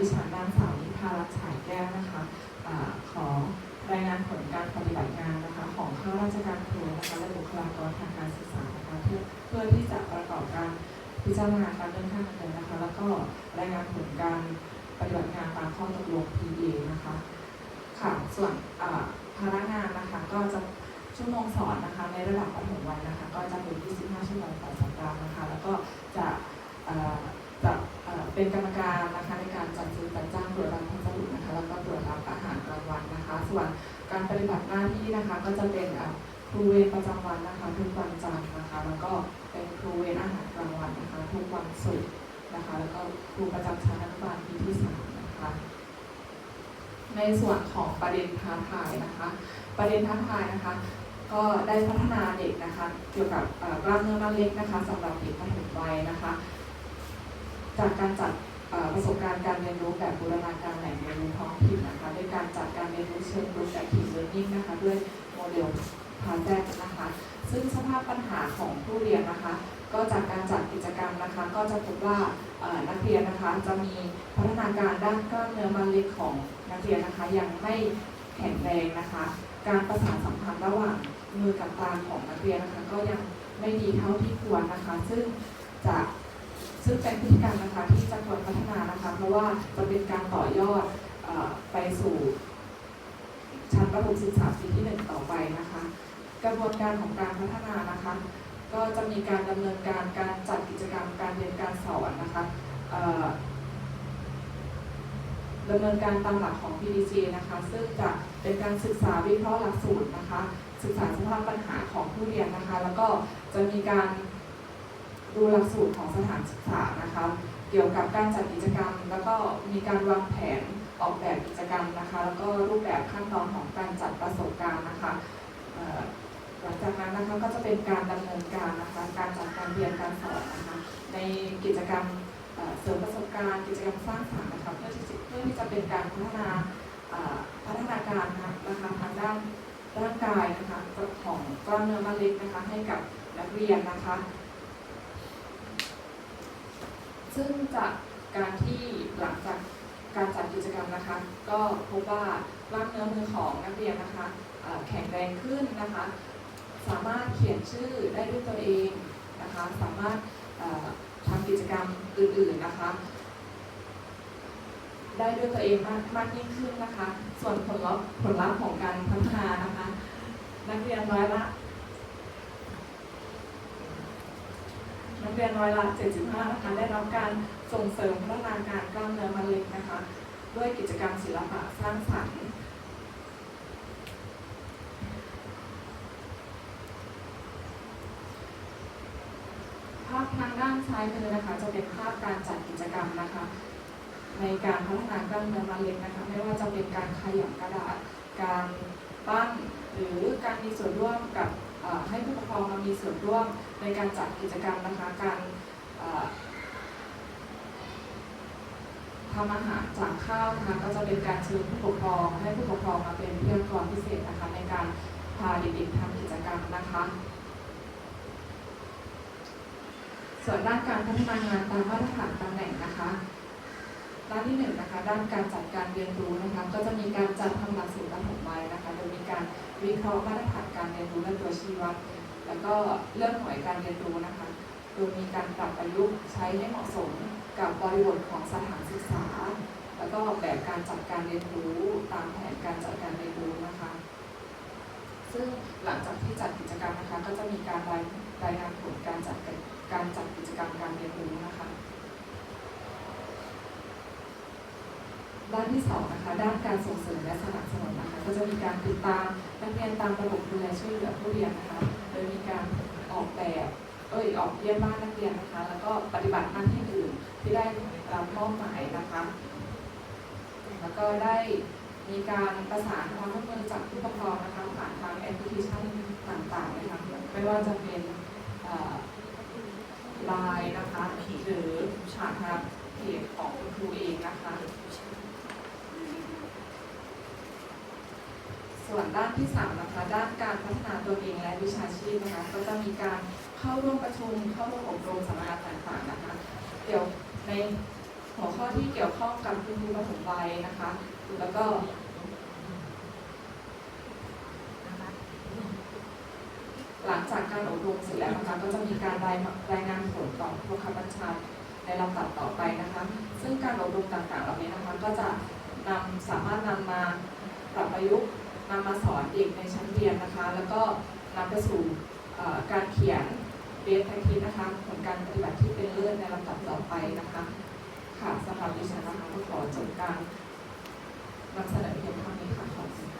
ดิฉันนางสาวนิพารัตน์ฉายแก้วนะคะอาขอรายงานผลการปฏิบัติงานนะคะของข้าราชการครูนะคะและบุคลากรทางการศึกษานะคะเพื่อเพื่อที่จะประกอบการพิจารณาการเลื่อนขั้นเงินนะคะ แล้วก็รายงานผลการปฏิบัติงานตามข้อตกลง PA นะคะค่ะส่วนอ่าภาระงานนะคะก็จะชั่วโมงสอนนะคะ ในระดับประถมวัยนะคะ ก็จะเป็น25ชั่วโมงต่อสัปดาห์นะคะ แล้วก็จะ เป็นกรรมการนะคะในการจัดซื้อจัดจ้างตรวจรับพัสดุนะคะแล้วก็ตรวจรับอาหารกลางวันนะคะ ส่วนการปฏิบัติหน้าที่นะคะก็จะเป็นครูเวรประจำวันนะคะทุกวันจันทร์นะคะ แล้วก็เป็นครูเวรอาหารกลางวันนะคะทุกวันศุกร์นะคะ แล้วก็ครูประจำชั้นอนุบาลปีที่สามนะคะ ในส่วนของประเด็นท้าทายนะคะ ประเด็นท้าทายนะคะก็ได้พัฒนาเด็กนะคะเกี่ยวกับเอ่อกล้ามเนื้อมัดเล็กนะคะสำหรับเด็กปฐมวัยนะคะ จากการจัดประสบการณ์การเรียนรู้แบบบูรณาการแหล่งเรียนรู้ท้องถิ่นนะคะด้วยการจัดการเรียนรู้เชิงรุกแบบทีเรียนนิ่งนะคะด้วยโมเดลพาแจกนะคะซึ่งสภาพปัญหาของผู้เรียนนะคะ ก็จากการจัดกิจกรรมนะคะ ก็จะพบว่านักเรียนนะคะจะมีพัฒนาการด้านกล้ามเนื้อมัดเล็กของนักเรียนนะคะยังไม่แข็งแรงนะคะ การประสานสัมพันธ์ระหว่างมือกับตาของนักเรียนนะคะ ก็ยังไม่ดีเท่าที่ควรนะคะ ซึ่งจะ ซึ่งเป็นพฤติกรรมนะคะที่จะควรพัฒนานะคะเพราะว่าจะเป็นการต่อยอดอไปสู่ชั้นประถมศึกษาปีที่หนึ่งต่อไปนะคะ กระบวนการของการพัฒนานะคะ ก็จะมีการดำเนินการการจัดกิจกรรมการเรียนการสอนนะคะดำเนินการตามหลักของ PDC นะคะ ซึ่งจะเป็นการศึกษาวิเคราะห์หลักสูตรนะคะ ศึกษาสภาพปัญหาของผู้เรียนนะคะ แล้วก็จะมีการ ดูหลักสูตรของสถานศึกษานะคะ เกี่ยวกับการจัดกิจกรรม แล้วก็มีการวางแผนออกแบบกิจกรรมนะคะ แล้วก็รูปแบบขั้นตอนของการจัดประสบการณ์นะคะหลังจากนั้นนะคะก็จะเป็นการดำเนินการนะคะการจัดการเรียนการสอนนะคะในกิจกรรมเสริมประสบการณ์กิจกรรมสร้างสรรค์นะคะเพื่อที่จะเพื่อที่จะเป็นการพัฒนาพัฒนาการนะคะนะคะทางด้านร่างกายนะคะของกล้ามเนื้อมัดเล็กนะคะให้กับนักเรียนนะคะ ซึ่งจากการที่หลังจากการจัดกิจกรรมนะคะ ก็พบว่ากล้ามเนื้อมือของนักเรียนนะคะแข็งแรงขึ้นนะคะ สามารถเขียนชื่อได้ด้วยตัวเองนะคะ สามารถทำกิจกรรมอื่นๆนะคะ ได้ด้วยตัวเองมากมากยิ่งขึ้นนะคะ ส่วนผลลัพธ์ผลลัพธ์ของการพัฒนานะคะ นักเรียนร้อยละ นักเรียนร้อยละ 75 นะคะได้รับการส่งเสริมพัฒนาการกล้ามเนื้อมัดเล็กนะคะ ด้วยกิจกรรมศิลปะสร้างสรรค์ภาพทางด้านซ้ายมือนะคะ จะเป็นภาพการจัดกิจกรรมนะคะ ในการพัฒนากล้ามเนื้อมัดเล็กนะคะ ไม่ว่าจะเป็นการขยำกระดาษ การปั้นหรือการมีส่วนร่วมกับ ให้ผู้ปกครองมามีส่วนร่วมในการจัดกิจกรรมนะคะการทำอาหารจากข้าวนะคะก็จะเป็นการเชิญผู้ปกครองให้ผู้ปกครองมาเป็นวิทยากรพิเศษนะคะในการพาเด็กๆทำกิจกรรมนะคะ ส่วนด้านการพัฒนางานตามมาตรฐานตำแหน่งนะคะด้านที่หนึ่งนะคะด้านการจัดการเรียนรู้นะคะก็จะมีการจัดทำหลักสูตรปฐมวัยนะคะโดยมีการ วิเคราะห์มาตรฐานการเรียนรู้และตัวชี้วัด แล้วก็เรื่องหน่วยการเรียนรู้นะคะ โดยมีการปรับประยุกต์ใช้ให้เหมาะสมกับบริบทของสถานศึกษา แล้วก็ออกแบบการจัดการเรียนรู้ตามแผนการจัดการเรียนรู้นะคะ ซึ่งหลังจากที่จัดกิจกรรมนะคะ ก็จะมีการรายรายงานผลการจัดการจัดกิจกรรมการเรียนรู้นะคะด้านที่สองนะคะด้านการส่งเสริมและสนับสนุนนะคะก็จะมีการติดตาม นักเรียนตามระบบดูแลช่วยเหลือผู้เรียนนะคะ โดยมีการออกแบบ เอ้ย ออกเยี่ยมบ้านนักเรียนนะคะ แล้วก็ปฏิบัติหน้าที่อื่นที่ได้รับมอบหมายนะคะ แล้วก็ได้มีการประสานความร่วมมือจากผู้ปกครองนะคะผ่านทางแอปพลิเคชันต่างๆนะคะ ไม่ว่าจะเป็นไลน์นะคะ หรือฉากทางเพจของครูเองนะคะ ส่วน ด้านที่3นะคะด้านการพัฒนาตัวเองและวิชาชีพนะคะก็จะมีการเข้าร่วมประชุมเข้าร่วมอบรมสัมมนาต่างๆนะคะเกี่ยวในหัวข้อที่เกี่ยวข้องกับคุณครูปฐมวัยนะคะแล้วก็หลังจากการอบรมเสร็จแล้วนะคะก็จะมีการรายรายงานผลต่อผู้บังคับบัญชาในลำดับต่อไปนะคะ ซึ่งการอบรมต่างๆเหล่านี้นะคะ ก็จะนำสามารถนำมาปรับประยุกต์ นำมาสอนเด็กในชั้นเรียนนะคะ แล้วก็นำไปสู่การเขียนเบสทังทินะคะผลการปฏิบัติที่เป็นเลิศในลำดับต่อไปนะคะ ค่ะสำหรับดิฉันนะคะก็ขอจบการนำเสนอเพียงเท่านี้ค่ะขอบคุณค่ะ